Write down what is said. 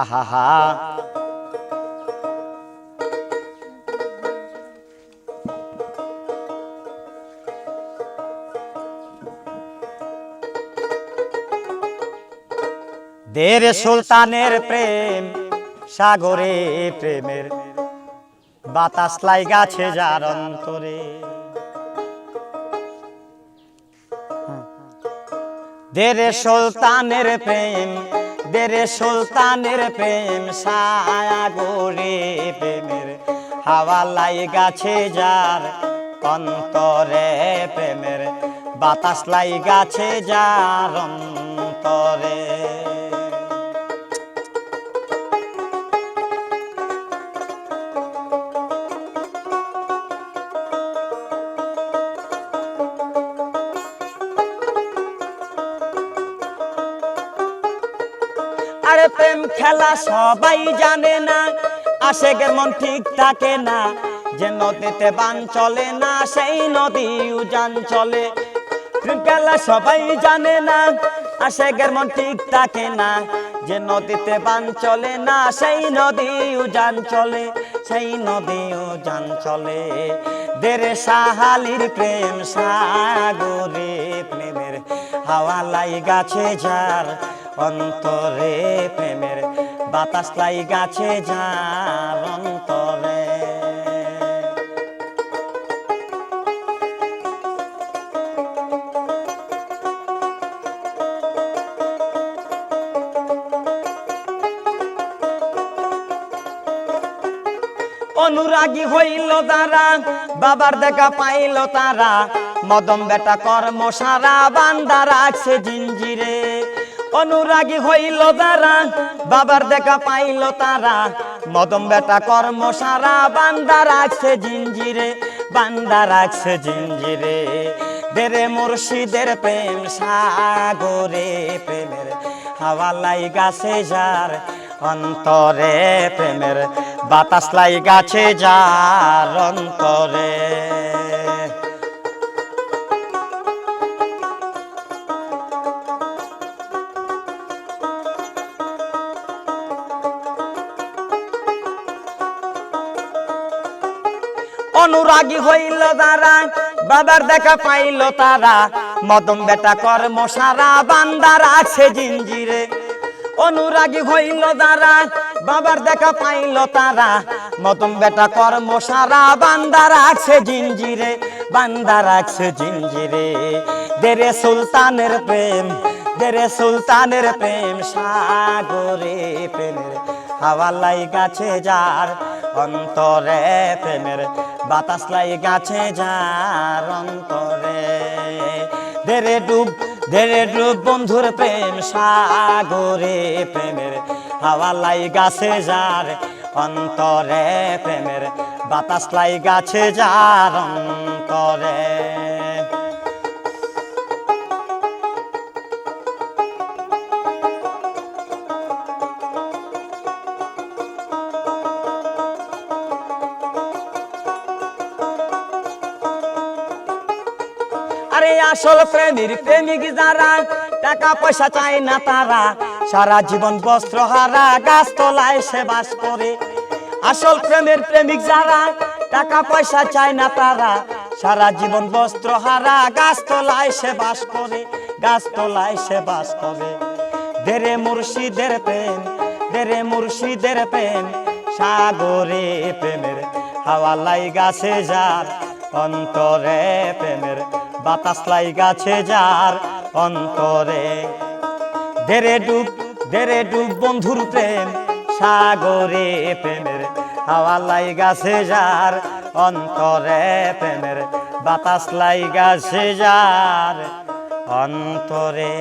আহা হা দের সুলতানের প্রেম সাগরে প্রেমের বাতাস লাই গাছে যার অন্তরে। দেরে সুলতানের প্রেম দেরে সুলতানের প্রেম সাগরে প্রেমের হাওয়া লাই গাছে যার অন্তরে প্রেমের বাতাস লাই গাছে যার আরে প্রেম খেলা সবাই জানে না। আশেকের মন ঠিক থাকে না, যে নদীতে বান চলে না, সেই নদী উজান চলে। প্রেম খেলা সবাই জানে না আশেকের মন ঠিক থাকে না, যে নদীতে বান চলে না, সেই নদী উজান চলে, সেই নদী উজান চলে। দেরে সাহালির প্রেম সাগরে, প্রেমের হাওয়া লাই গাছে যার অন্তরে প্রেমের বাতাস লাই গাছে যার অন্তরে। অনুরাগী হইল তারা বাবার দেখা পাইল তারা। মদম বেটা কর্ম সারা বান্দা রাখছে জিঞ্জিরে। অনুরাগী হইল তারা বাবার দেখা পাইল তারা। মদম বেটা কর্ম সারা, বান্দা রাখছে জিঞ্জিরে বান্দা রাখছে জিঞ্জিরে দেরে মুর্শিদের প্রেম সাগরে, প্রেমের হাওয়ালাই গাছে যার, অন্তরে প্রেমের বাতাস লাই গাছে যার অন্তরে। অনুরাগী হইল তারা বাবার দেখা পাইল তারা। মদন বেটা কর্ম সারা বান্দার আছে জিঞ্জিরে। অনুরাগী হইল তারা বাবার দেখা পাইল তারা। মদন বেটা কর্ম সারা বান্দার আছে জিঞ্জিরে, বান্দার আছে জিঞ্জিরে। দেরে সুলতানের প্রেম, দেরে সুলতানের প্রেম, সাগরে প্রেমের হাওয়ালাই গাছে যার অন্তরে প্রেমের বাতাস লাই গাছে যার অন্তরে। দেরে ডুব দেরে ডুব বন্ধুর প্রেম, সাগরে প্রেমের হাওয়া লাই গাছে যার অন্তরে প্রেমের বাতাস লাই গাছে যার অন্তরে। আরে আসল প্রেমীর প্রেমিক যারা, টাকা পয়সা চায় না তারা। সারা জীবন বস্ত্র হারা গাছ তলায় সে বাস করে। আসল প্রেমের প্রেমিক যারা, টাকা পয়সা চায় না তারা। সারা জীবন বস্ত্র হারা গাছ তলায় সে বাস করে গাছ তলায় সে বাস করে। দেরে মুর্শিদের প্রেম, দেরে মুর্শিদের প্রেম, সাগরে প্রেমের হাওয়া লাই গাছে যার অন্তরে প্রেমের বাতাস লাই গাছে যার অন্তরে। দেরে ডুব দেরে ডুব বন্ধুর প্রেম, সাগরে প্রেমের হাওয়া লাই গাছে যার অন্তরে প্রেমের বাতাস লাই গাছে যার অন্তরে।